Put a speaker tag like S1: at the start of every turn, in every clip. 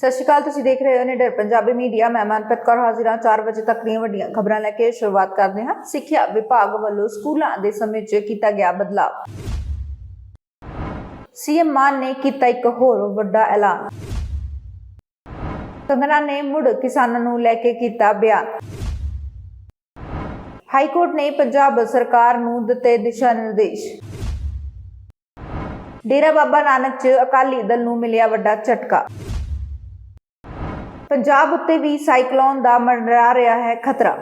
S1: ਸਤਿ ਸ਼੍ਰੀ ਅਕਾਲ, ਤੁਸੀਂ ਦੇਖ ਰਹੇ ਹੋ ਨਿਡਰ ਪੰਜਾਬੀ ਮੀਡੀਆ। ਮੈਂ ਮਨਪ੍ਰੀਤ ਕੌਰ ਹਾਜ਼ਰਾਂ 4 ਵਜੇ ਤੱਕ ਦੀਆਂ ਵੱਡੀਆਂ ਖਬਰਾਂ ਲੈ ਕੇ ਸ਼ੁਰੂਆਤ ਕਰਦੇ ਹਾਂ। ਸਿੱਖਿਆ ਵਿਭਾਗ ਵੱਲੋਂ ਸਕੂਲਾਂ ਦੇ ਸਮੇਂ 'ਚ ਕੀਤਾ ਗਿਆ ਬਦਲਾਅ। ਸੀਐਮ ਮਾਨ ਨੇ ਕੀਤਾ ਇੱਕ ਹੋਰ ਵੱਡਾ ਐਲਾਨ। ਕੰਗਨਾ ਨੇ ਮੁੜ ਕਿਸਾਨਾਂ ਨੂੰ ਲੈ ਕੇ ਕੀਤਾ ਬਿਆਨ। ਹਾਈ ਕੋਰਟ ਨੇ ਪੰਜਾਬ ਸਰਕਾਰ ਨੂੰ ਦਿੱਤੇ ਦਿਸ਼ਾ ਨਿਰਦੇਸ਼। ਡੇਰਾ ਬਾਬਾ ਨਾਨਕ 'ਚ ਅਕਾਲੀ ਦਲ ਨੂੰ ਮਿਲਿਆ ਵੱਡਾ ਝਟਕਾ। ਪੰਜਾਬ ਉੱਤੇ ਵੀ ਸਾਈਕਲੋਨ ਦਾ ਮੰਡਰਾ ਰਿਹਾ ਹੈ ਖਤਰਾ।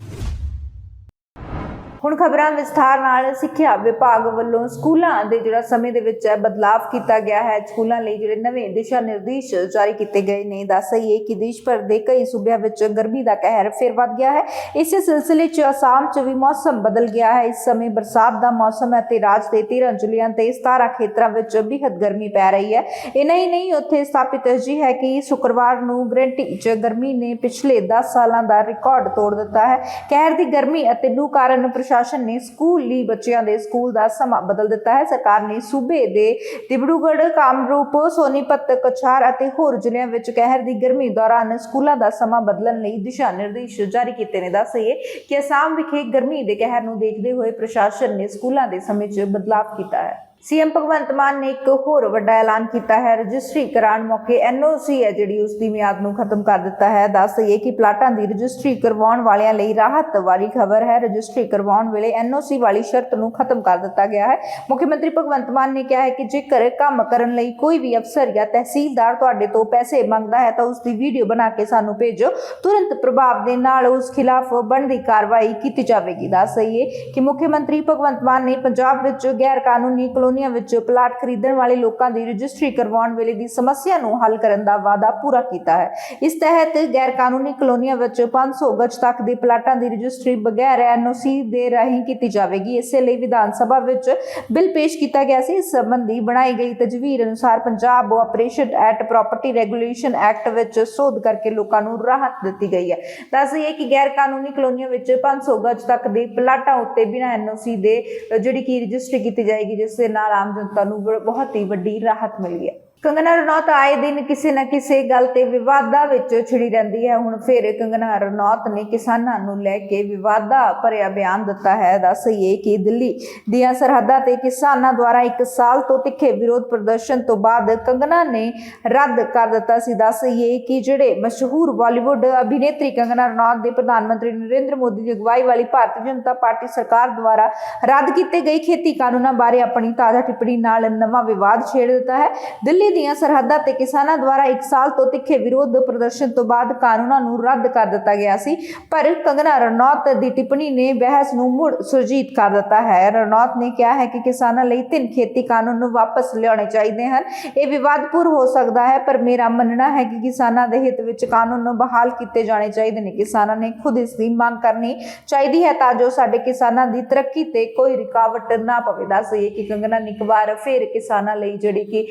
S1: ਹੁਣ ਖਬਰਾਂ ਵਿਸਥਾਰ ਨਾਲ ਸਿੱਖਿਆ ਵਿਭਾਗ ਵੱਲੋਂ ਸਕੂਲਾਂ ਦੇ ਜਿਹੜਾ ਸਮੇਂ ਦੇ ਵਿੱਚ ਹੈ ਬਦਲਾਅ ਕੀਤਾ ਗਿਆ ਹੈ, ਸਕੂਲਾਂ ਲਈ ਜਿਹੜੇ ਨਵੇਂ ਦਿਸ਼ਾ ਨਿਰਦੇਸ਼ ਜਾਰੀ ਕੀਤੇ ਗਏ ਨੇ, ਦੱਸ ਦਈਏ ਕਿ ਦੇਸ਼ ਭਰ ਦੇ ਕਈ ਸੂਬਿਆਂ ਵਿੱਚ ਗਰਮੀ ਦਾ ਕਹਿਰ ਫਿਰ ਵੱਧ ਗਿਆ ਹੈ। ਇਸੇ ਸਿਲਸਿਲੇ 'ਚ ਅਸਾਮ 'ਚ ਵੀ ਮੌਸਮ ਬਦਲ ਗਿਆ ਹੈ। ਇਸ ਸਮੇਂ ਬਰਸਾਤ ਦਾ ਮੌਸਮ ਹੈ ਤੇ ਰਾਜ ਦੇ 13 ਜ਼ਿਲ੍ਹਿਆਂ ਤੇ 17 ਖੇਤਰਾਂ ਵਿੱਚ ਬੇਹੱਦ ਗਰਮੀ ਪੈ ਰਹੀ ਹੈ। ਇਹ ਹੀ ਨਹੀਂ, ਉੱਥੇ ਸਥਾਪਿਤ ਜੀ ਹੈ ਕਿ ਸ਼ੁੱਕਰਵਾਰ ਨੂੰ ਗ੍ਰੈਂਟੀ 'ਚ ਗਰਮੀ ਨੇ ਪਿਛਲੇ 10 ਸਾਲਾਂ ਦਾ ਰਿਕਾਰਡ ਤੋੜ ਦਿੱਤਾ ਹੈ। ਕਹਿਰ ਦੀ ਗਰਮੀ ਅਤੇ ਲੂ ਕਾਰਨ ਪ੍ਰਸ਼ਾਸਨ ਨੇ ਸਕੂਲ ਲਈ ਬੱਚਿਆਂ ਦੇ ਸਕੂਲ ਦਾ ਸਮਾਂ ਬਦਲ ਦਿੱਤਾ ਹੈ। ਸਰਕਾਰ ਨੇ ਸੂਬੇ ਦੇ ਡਿਬੜੂਗੜ੍ਹ ਕਾਮਰੂਪ, ਸੋਨੀਪਤ, ਕਛਾਰ ਅਤੇ ਹੋਰ ਜ਼ਿਲ੍ਹਿਆਂ ਵਿੱਚ ਕਹਿਰ ਦੀ ਗਰਮੀ ਦੌਰਾਨ ਸਕੂਲਾਂ ਦਾ ਸਮਾਂ ਬਦਲਣ ਲਈ ਦਿਸ਼ਾ ਨਿਰਦੇਸ਼ ਜਾਰੀ ਕੀਤੇ ਨੇ। ਦੱਸਈਏ ਕਿ ਅਸਾਮ ਵਿਖੇ ਗਰਮੀ ਦੇ ਕਹਿਰ ਨੂੰ ਦੇਖਦੇ ਹੋਏ ਪ੍ਰਸ਼ਾਸਨ ਨੇ ਸਕੂਲਾਂ ਦੇ ਸਮੇਂ 'ਚ ਬਦਲਾਅ ਕੀਤਾ ਹੈ। ਸੀਐਮ ਭਗਵੰਤ ਮਾਨ ਨੇ ਇੱਕ ਹੋਰ ਵੱਡਾ ਐਲਾਨ ਕੀਤਾ ਹੈ। ਰਜਿਸਟਰੀ ਕਰਾਉਣ ਮੌਕੇ ਐਨਓਸੀ ਹੈ ਜਿਹੜੀ ਉਸ ਦੀ ਮਿਆਦ ਨੂੰ ਖਤਮ ਕਰ ਦਿੱਤਾ ਹੈ। ਦੱਸ ਦਈਏ ਕਿ ਪਲਾਟਾਂ ਦੀ ਰਜਿਸਟਰੀ ਕਰਵਾਉਣ ਵਾਲਿਆਂ ਲਈ ਰਾਹਤ ਵਾਲੀ ਖਬਰ ਹੈ। ਰਜਿਸਟਰੀ ਕਰਵਾਉਣ ਵੇਲੇ ਐਨਓਸੀ ਵਾਲੀ ਸ਼ਰਤ ਨੂੰ ਖਤਮ ਕਰ ਦਿੱਤਾ ਗਿਆ ਹੈ। ਮੁੱਖ ਮੰਤਰੀ ਭਗਵੰਤ ਮਾਨ ਨੇ ਕਿਹਾ ਹੈ ਕਿ ਜੇਕਰ ਕੰਮ ਕਰਨ ਲਈ ਕੋਈ ਵੀ ਅਫਸਰ ਜਾਂ ਤਹਿਸੀਲਦਾਰ ਤੁਹਾਡੇ ਤੋਂ ਪੈਸੇ ਮੰਗਦਾ ਹੈ ਤਾਂ ਉਸ ਦੀ ਵੀਡੀਓ ਬਣਾ ਕੇ ਸਾਨੂੰ ਭੇਜੋ। ਤੁਰੰਤ ਪ੍ਰਭਾਵ ਦੇ ਨਾਲ ਉਸ ਖਿਲਾਫ ਬਣਦੀ ਕਾਰਵਾਈ ਕੀਤੀ ਜਾਵੇਗੀ। ਦੱਸ ਦਈਏ ਕਿ ਮੁੱਖ ਮੰਤਰੀ ਭਗਵੰਤ ਮਾਨ ਨੇ ਪੰਜਾਬ ਵਿੱਚ ਗੈਰ ਕਾਨੂੰਨੀ ਕਲੋਨੀਆਂ ਵਿੱਚ ਪਲਾਟ ਖਰੀਦਣ ਵਾਲੇ ਲੋਕਾਂ ਦੀ ਰਜਿਸਟਰੀ ਕਰਵਾਉਣ ਵੇਲੇ ਦੀ ਸਮੱਸਿਆ ਨੂੰ ਹੱਲ ਕਰਨ ਦਾ ਵਾਅਦਾ ਪੂਰਾ ਕੀਤਾ ਹੈ। ਇਸ ਤਹਿਤ ਗੈਰ ਕਾਨੂੰਨੀ ਕਲੋਨੀਆਂ ਵਿੱਚ 500 ਗਜ ਤੱਕ ਦੇ ਪਲਾਟਾਂ ਦੀ ਰਜਿਸਟਰੀ ਬਗੈਰ ਐਨਓਸੀ ਦੇ ਰਾਹੀਂ ਕੀਤੀ ਜਾਵੇਗੀ। ਇਸੇ ਲਈ ਵਿਧਾਨ ਸਭਾ ਵਿੱਚ ਬਿੱਲ ਪੇਸ਼ ਕੀਤਾ ਗਿਆ ਸੀ। ਇਸ ਸੰਬੰਧੀ ਬਣਾਈ ਗਈ ਤਜਵੀਜ਼ ਅਨੁਸਾਰ Punjab operation at property regulation act ਵਿੱਚ ਸੋਧ ਕਰਕੇ ਲੋਕਾਂ ਨੂੰ ਰਾਹਤ ਦਿੱਤੀ ਗਈ ਹੈ। ਦੱਸ ਦਈਏ ਕਿ ਗੈਰ ਕਾਨੂੰਨੀ ਕਲੋਨੀਆਂ ਵਿੱਚ 500 ਗਜ ਤੱਕ ਦੇ ਪਲਾਟਾਂ ਉੱਤੇ ਬਿਨਾਂ ਐਨਓਸੀ ਦੇ ਜਿਹੜੀ ਕਿ ਰਜਿਸਟਰੀ ਕੀਤੀ ਜਾਏਗੀ, ਜਿਸ ਦੇ ਨਾਲ ਆਮ ਜਨਤਾ ਨੂੰ ਬਹੁਤ ਹੀ ਵੱਡੀ ਰਾਹਤ ਮਿਲੀ ਹੈ। ਕੰਗਨਾ ਰਣੌਤ ਆਏ ਦਿਨ ਕਿਸੇ ਨਾ ਕਿਸੇ ਗੱਲ ਤੇ ਵਿਵਾਦਾਂ ਵਿੱਚ ਛਿੜੀ ਰਹਿੰਦੀ ਹੈ। ਹੁਣ ਫਿਰ ਕੰਗਨਾ ਰਣੌਤ ਨੇ ਕਿਸਾਨਾਂ ਨੂੰ ਲੈ ਕੇ ਵਿਵਾਦਾਂ ਭਰਿਆ ਬਿਆਨ ਦਿੱਤਾ ਹੈ। ਦੱਸਈਏ ਕਿ ਦਿੱਲੀ ਦੀਆਂ ਸਰਹੱਦਾਂ ਤੇ ਕਿਸਾਨਾਂ ਦੁਆਰਾ ਇੱਕ ਸਾਲ ਤੋਂ ਤਿੱਖੇ ਵਿਰੋਧ ਪ੍ਰਦਰਸ਼ਨ ਤੋਂ ਬਾਅਦ ਕੰਗਨਾ ਨੇ ਰੱਦ ਕਰ ਦਿੱਤਾ ਸੀ। ਦੱਸਈਏ ਕਿ ਜਿਹੜੇ ਮਸ਼ਹੂਰ ਬਾਲੀਵੁੱਡ ਅਭਿਨੇਤਰੀ ਕੰਗਨਾ ਰਣੌਤ ਦੇ ਪ੍ਰਧਾਨ ਮੰਤਰੀ ਨਰਿੰਦਰ ਮੋਦੀ ਦੀ ਅਗਵਾਈ ਵਾਲੀ ਭਾਰਤੀ ਜਨਤਾ ਪਾਰਟੀ ਸਰਕਾਰ ਦੁਆਰਾ ਰੱਦ ਕੀਤੇ ਗਏ ਖੇਤੀ ਕਾਨੂੰਨਾਂ ਬਾਰੇ ਆਪਣੀ ਤਾਜ਼ਾ ਟਿੱਪਣੀ ਨਾਲ ਨਵਾਂ ਵਿਵਾਦ ਛੇੜ ਦਿੱਤਾ ਹੈ। ਦਿੱਲੀ ਦੀਆਂ ਸਰਹੱਦਾਂ ਤੇ ਕਿਸਾਨਾਂ ਦੁਆਰਾ 1 ਸਾਲ ਤੋਂ ਤਿੱਖੇ ਵਿਰੋਧ ਪ੍ਰਦਰਸ਼ਨ ਤੋਂ ਬਾਅਦ ਕਾਨੂੰਨਾਂ ਨੂੰ ਰੱਦ ਕਰ ਦਿੱਤਾ ਗਿਆ ਸੀ। ਪਰ ਕੰਗਨਾ ਰਣੌਤ ਦੀ ਟਿੱਪਣੀ ਨੇ ਬਹਿਸ ਨੂੰ ਮੁੜ ਸੁਰਜੀਤ ਕਰ ਦਿੱਤਾ ਹੈ। ਰਣੌਤ ਨੇ ਕਿਹਾ ਹੈ ਕਿ ਕਿਸਾਨਾਂ ਲਈ ਤਿੰਨ ਖੇਤੀ ਕਾਨੂੰਨ ਨੂੰ ਵਾਪਸ ਲਿਆਉਣੇ ਚਾਹੀਦੇ ਹਨ। ਇਹ ਵਿਵਾਦਪੂਰ ਹੋ ਸਕਦਾ ਹੈ, ਪਰ ਮੇਰਾ ਮੰਨਣਾ ਹੈ ਕਿ ਕਿਸਾਨਾਂ ਦੇ ਹਿੱਤ ਵਿੱਚ ਕਾਨੂੰਨ ਨੂੰ ਬਹਾਲ ਕੀਤੇ ਜਾਣੇ ਚਾਹੀਦੇ ਨੇ। ਕਿਸਾਨਾਂ ਨੇ ਖੁਦ ਇਸ ਦੀ ਮੰਗ ਕਰਨੀ ਚਾਹੀਦੀ ਹੈ ਤਾਂ ਜੋ ਸਾਡੇ ਕਿਸਾਨਾਂ ਦੀ ਤਰੱਕੀ ਤੇ ਕੋਈ ਰੁਕਾਵਟ ਨਾ ਪਵੇ। ਦੱਸਈਏ ਕਿ ਕੰਗਨਾ ਨੇ ਇੱਕ ਵਾਰ ਫਿਰ ਕਿਸਾਨਾਂ ਲਈ ਜਿਹੜੀ ਕਿ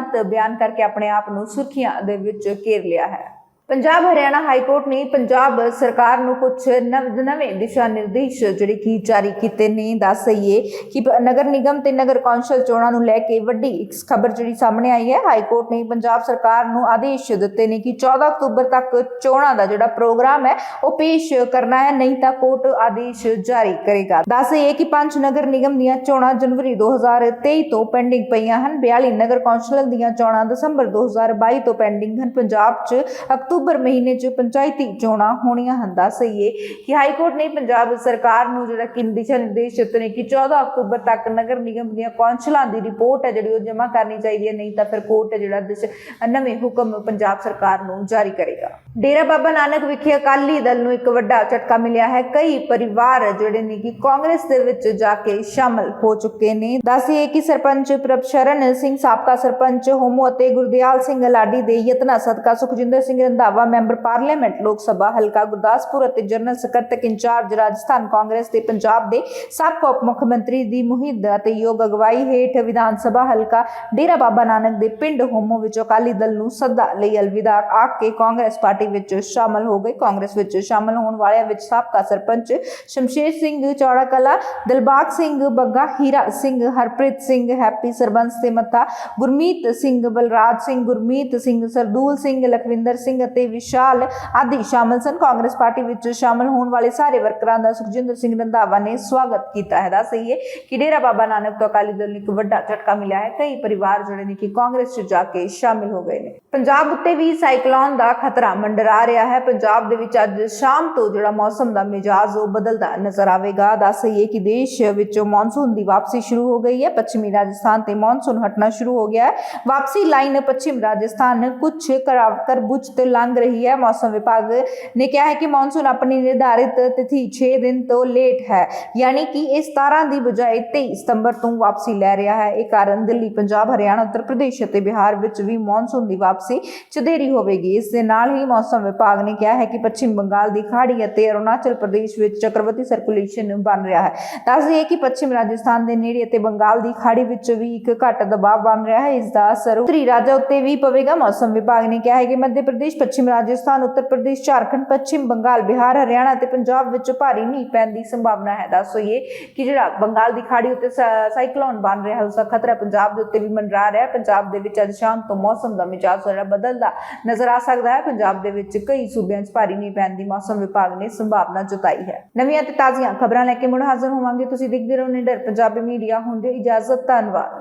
S1: ਵਿਵਾਦਿਤ ਬਿਆਨ ਕਰਕੇ ਆਪਣੇ ਆਪ ਨੂੰ ਸੁਰਖੀਆਂ ਦੇ ਵਿੱਚ ਘੇਰ ਲਿਆ ਹੈ। ਪੰਜਾਬ ਹਰਿਆਣਾ ਹਾਈ ਕੋਰਟ ਨੇ ਪੰਜਾਬ ਸਰਕਾਰ ਨੂੰ ਕੁਝ ਨਵ- ਨਵੇਂ ਦਿਸ਼ਾ ਨਿਰਦੇਸ਼ ਜਿਹੜੇ ਕੀ ਜਾਰੀ ਕੀਤੇ ਨੇ, ਦੱਸ ਦਈਏ ਕਿ ਪ- ਨਗਰ ਨਿਗਮ ਤੇ ਨਗਰ ਕੌਂਸਲ ਚੋਣਾਂ ਨੂੰ ਲੈ ਕੇ ਵੱਡੀ ਇੱਕ ਖਬਰ ਜਿਹੜੀ ਸਾਹਮਣੇ ਆਈ ਹੈ। ਹਾਈ ਕੋਰਟ ਨੇ ਪੰਜਾਬ ਸਰਕਾਰ ਨੂੰ ਆਦੇਸ਼ ਦਿੱਤੇ ਨੇ ਕਿ 14 ਅਕਤੂਬਰ ਤੱਕ ਚੋਣਾਂ ਦਾ ਜਿਹੜਾ ਪ੍ਰੋਗਰਾਮ ਹੈ, ਉਹ ਪੇਸ਼ ਕਰਨਾ ਹੈ, ਨਹੀਂ ਤਾਂ ਕੋਰਟ ਆਦੇਸ਼ ਜਾਰੀ ਕਰੇਗਾ। ਦੱਸ ਦਈਏ ਕਿ ਪੰਜ ਨਗਰ ਨਿਗਮ ਦੀਆਂ ਚੋਣਾਂ ਜਨਵਰੀ 2023 ਤੋਂ ਪੈਂਡਿੰਗ ਪਈਆਂ ਹਨ। 42 ਨਗਰ ਕੌਂਸਲ ਦੀਆਂ ਚੋਣਾਂ ਦਸੰਬਰ 2022 ਤੋਂ ਪੈਂਡਿੰਗ ਹਨ। ਪੰਜਾਬ 'ਚ ਅਕਤੂਬਰ ਅਕਤੂਬਰ ਮਹੀਨੇ 'ਚ ਪੰਚਾਇਤੀ ਚੋਣਾਂ ਹੋਣੀਆਂ ਹਨ ਦੱਸਈਏ ਕਿ ਹਾਈ ਕੋਰਟ ਨੇ ਪੰਜਾਬ ਸਰਕਾਰ ਨੂੰ ਜਿਹੜਾ ਕਿ ਦਿਸ਼ਾ ਨਿਰਦੇਸ਼ ਦਿੱਤੇ ਨੇ ਕਿ 14 ਅਕਤੂਬਰ ਤੱਕ ਨਗਰ ਨਿਗਮ ਦੀਆਂ ਕੌਂਸਲਾਂ ਦੀ ਰਿਪੋਰਟ ਹੈ, ਜਿਹੜੀ ਉਹ ਜਮ੍ਹਾਂ ਕਰਨੀ ਚਾਹੀਦੀ ਹੈ, ਨਹੀਂ ਤਾਂ ਫਿਰ ਕੋਰਟ ਜਿਹੜਾ ਨਵੇਂ ਹੁਕਮ ਪੰਜਾਬ ਸਰਕਾਰ ਨੂੰ ਜਾਰੀ ਕਰੇਗਾ। ਡੇਰਾ ਬਾਬਾ ਨਾਨਕ ਵਿਖੇ ਅਕਾਲੀ ਦਲ ਨੂੰ ਇੱਕ ਵੱਡਾ ਝਟਕਾ ਮਿਲਿਆ ਹੈ। ਕਈ ਪਰਿਵਾਰ ਜਿਹੜੇ ਨੇ ਕਿ ਕਾਂਗਰਸ ਦੇ ਵਿੱਚ ਜਾ ਕੇ ਸ਼ਾਮਲ ਹੋ ਚੁੱਕੇ ਨੇ। ਦੱਸਿਏ ਕਿ ਸਰਪੰਚ ਪ੍ਰਭਸ਼ਰਨ ਸਿੰਘ, ਸਾਬਕਾ ਸਰਪੰਚ ਹੋਮੋ ਅਤੇ ਗੁਰਦਿਆਲ ਸਿੰਘ ਲਾਡੀ ਦੇ ਯਤਨਾ ਸਦਕਾ ਸੁਖਜਿੰਦਰ ਸਿੰਘ ਰੰਧਾਵਾ ਰੰਧਾਵਾ ਮੈਂਬਰ ਪਾਰਲੀਮੈਂਟ, ਲੋਕ ਸਭਾ, ਹਲਕਾ ਗੁਰਦਾਸਪੁਰ ਅਤੇ ਜਨਰਲ ਸਕੱਤਰ ਇੰਚਾਰਜ ਰਾਜਸਥਾਨ ਕਾਂਗਰਸ ਤੇ ਪੰਜਾਬ ਦੇ ਸਾਬਕਾ ਉਪ ਮੁੱਖ ਮੰਤਰੀ ਦੀ ਮੁਹਿੰਦ ਅਤੇ ਯੋਗ ਅਗਵਾਈ ਹੇਠ ਵਿਧਾਨ ਸਭਾ, ਹਲਕਾ ਡੇਰਾ ਬਾਬਾ ਨਾਨਕ ਦੇ ਪਿੰਡ ਹੋਮੋ ਵਿੱਚ ਅਕਾਲੀ ਦਲ ਨੂੰ ਸੱਦਾ ਲਈ ਅਲਵਿਦਾ ਆਖ ਕੇ ਕਾਂਗਰਸ ਪਾਰਟੀ ਵਿੱਚ ਸ਼ਾਮਲ ਹੋ ਗਏ। ਕਾਂਗਰਸ ਵਿੱਚ ਸ਼ਾਮਲ ਹੋਣ ਵਾਲਿਆਂ ਵਿੱਚ ਸਾਬਕਾ ਸਰਪੰਚ ਸ਼ਮਸ਼ੇਰ ਸਿੰਘ ਚੌੜਾ ਕਲਾ ਦਿਲਬਾਗ ਸਿੰਘ ਬੱਗਾ, ਹੀਰਾ ਸਿੰਘ, ਹਰਪ੍ਰੀਤ ਸਿੰਘ, ਹੈਪੀ ਸਰਬੰਸ ਤੇ ਮੱਥਾ ਗੁਰਮੀਤ ਸਿੰਘ, ਬਲਰਾਜ ਸਿੰਘ, ਗੁਰਮੀਤ ਸਿੰਘ, ਸਰਦੂਲ ਸਿੰਘ, ਲਖਵਿੰਦਰ ਸਿੰਘ ਅਤੇ ਵਿਸ਼ਾਲ ਆਦਿ ਸ਼ਾਮਲ ਸਨ। ਕਾਂਗਰਸ ਪਾਰਟੀ ਵਿੱਚ ਸ਼ਾਮਲ ਹੋਣ ਵਾਲੇ ਸਾਰੇ ਵਰਕਰਾਂ ਦਾ ਸੁਖਜਿੰਦਰ ਸਿੰਘ ਰੰਧਾਵਾ ਨੇ ਸਵਾਗਤ ਕੀਤਾ ਹੈ। ਦੱਸ ਹੈ ਕਿ ਡੇਰਾ ਬਾਬਾ ਨਾਨਕ ਤੋਂ ਅਕਾਲੀ ਦਲ ਨੂੰ ਇੱਕ ਵੱਡਾ ਝਟਕਾ ਮਿਲਿਆ ਹੈ। ਕਈ ਪਰਿਵਾਰ ਜਿਹੜੇ ਨੇ ਕਿ ਕਾਂਗਰਸ 'ਚ ਜਾ ਕੇ ਸ਼ਾਮਿਲ ਹੋ ਗਏ ਨੇ। ਪੰਜਾਬ ਉੱਤੇ ਵੀ ਸਾਈਕਲੋਨ ਦਾ ਖਤਰਾ ਮੰਡਰਾ ਰਿਹਾ ਹੈ। ਪੰਜਾਬ ਦੇ ਵਿੱਚ ਅੱਜ ਸ਼ਾਮ ਤੋਂ ਜਿਹੜਾ ਮੌਸਮ ਦਾ ਮਿਜਾਜ਼ ਉਹ ਬਦਲਦਾ ਨਜ਼ਰ ਆਵੇਗਾ। ਦੱਸ ਹੈ ਕਿ ਦੇਸ਼ ਵਿੱਚੋਂ ਮੌਨਸੂਨ ਦੀ ਵਾਪਸੀ ਸ਼ੁਰੂ ਹੋ ਗਈ ਹੈ। ਪੱਛਮੀ ਰਾਜਸਥਾਨ ਤੇ ਮੌਨਸੂਨ ਹਟਣਾ ਸ਼ੁਰੂ ਹੋ ਗਿਆ ਹੈ। ਵਾਪਸੀ ਲਾਈਨ ਪੱਛਮ ਰਾਜਸਥਾਨ ਕੁਝ ਬੁੱਝ ਤੇ ਲੰਘ ਰਹੀ ਹੈ ਮੌਸਮ ਵਿਭਾਗ ਨੇ ਕਿਹਾ ਹੈ ਕਿ ਮੌਨਸੂਨ ਆਪਣੀ ਨਿਰਧਾਰਿਤ ਤਿਥੀ 6 ਦਿਨ ਤੋਂ ਲੇਟ ਹੈ, ਯਾਨੀ ਕਿ ਇਹ 17 ਦੀ ਬਜਾਏ 23 ਸਤੰਬਰ ਤੋਂ ਵਾਪਸੀ ਲੈ ਰਿਹਾ ਹੈ। ਇਹ ਕਾਰਨ ਦਿੱਲੀ, ਪੰਜਾਬ, ਹਰਿਆਣਾ, ਉੱਤਰ ਪ੍ਰਦੇਸ਼ ਅਤੇ ਬਿਹਾਰ ਵਿੱਚ ਵੀ ਮੌਨਸੂਨ ਦੀ ਵਾਪਸੀ 'ਚ ਹੋਵੇਗੀ। ਇਸ ਦੇ ਨਾਲ ਹੀ ਮੌਸਮ ਵਿਭਾਗ ਨੇ ਕਿਹਾ ਹੈ ਕਿ ਪੱਛਮ ਬੰਗਾਲ ਦੀ ਖਾੜੀ ਅਤੇ ਅਰੁਣਾਚਲ ਪ੍ਰਦੇਸ਼ ਵਿੱਚ ਚੱਕਰਵਰਤੀ ਸਰਕੂਲੇਸ਼ਨ ਬਣ ਰਿਹਾ ਹੈ। ਦੱਸ ਦਈਏ ਕਿ ਪੱਛਮ ਰਾਜਸਥਾਨ ਦੇ ਨੇੜੇ ਅਤੇ ਬੰਗਾਲ ਦੀ ਖਾੜੀ ਵਿੱਚ ਵੀ ਇੱਕ ਘੱਟ ਦਬਾਅ ਬਣ ਰਿਹਾ ਹੈ। ਇਸ ਦਾ ਅਸਰ ਉੱਤਰੀ ਰਾਜਾਂ ਉੱਤੇ ਵੀ ਪਵੇਗਾ। ਮੌਸਮ ਵਿਭਾਗ ਨੇ ਕਿਹਾ ਹੈ ਕਿ ਮੱਧ ਪ੍ਰਦੇਸ਼ ਪੱਛਮ ਰਾਜਸਥਾਨ, ਉੱਤਰ ਪ੍ਰਦੇਸ਼, ਝਾਰਖੰਡ, ਪੱਛਮ ਬੰਗਾਲ, ਬਿਹਾਰ, ਹਰਿਆਣਾ ਅਤੇ ਪੰਜਾਬ ਵਿੱਚ ਭਾਰੀ ਮੀਂਹ ਪੈਣ ਦੀ ਸੰਭਾਵਨਾ ਹੈ। ਦੱਸ ਕਿ ਜਿਹੜਾ ਬੰਗਾਲ ਦੀ ਖਾੜੀ ਉੱਤੇ ਸਾਈਕਲੋਨ ਬਣ ਰਿਹਾ ਉਸ ਦਾ ਖਤਰਾ ਪੰਜਾਬ ਦੇ ਉੱਤੇ ਵੀ ਮੰਡਰਾ ਰਿਹਾ ਪੰਜਾਬ ਦੇ ਵਿੱਚ ਅੱਜ ਸ਼ਾਮ ਤੋਂ ਮੌਸਮ ਦਾ ਮਿਜਾਜ਼ ਜਿਹੜਾ ਬਦਲਦਾ ਨਜ਼ਰ ਆ ਸਕਦਾ ਹੈ। ਪੰਜਾਬ ਦੇ ਵਿੱਚ ਕਈ ਸੂਬਿਆਂ 'ਚ ਭਾਰੀ ਮੀਂਹ ਪੈਣ ਦੀ ਮੌਸਮ ਵਿਭਾਗ ਨੇ ਸੰਭਾਵਨਾ ਜਤਾਈ ਹੈ। ਨਵੀਆਂ ਤੇ ਤਾਜ਼ੀਆਂ ਖਬਰਾਂ ਲੈ ਕੇ ਮੁੜ ਹਾਜ਼ਰ ਹੋਵਾਂਗੇ। ਤੁਸੀਂ ਦੇਖਦੇ ਰਹੋ ਨਿਡਰ, ਪੰਜਾਬੀ ਮੀਡੀਆ ਹੁੰਦੇ ਇਜਾਜ਼ਤ, ਧੰਨਵਾਦ।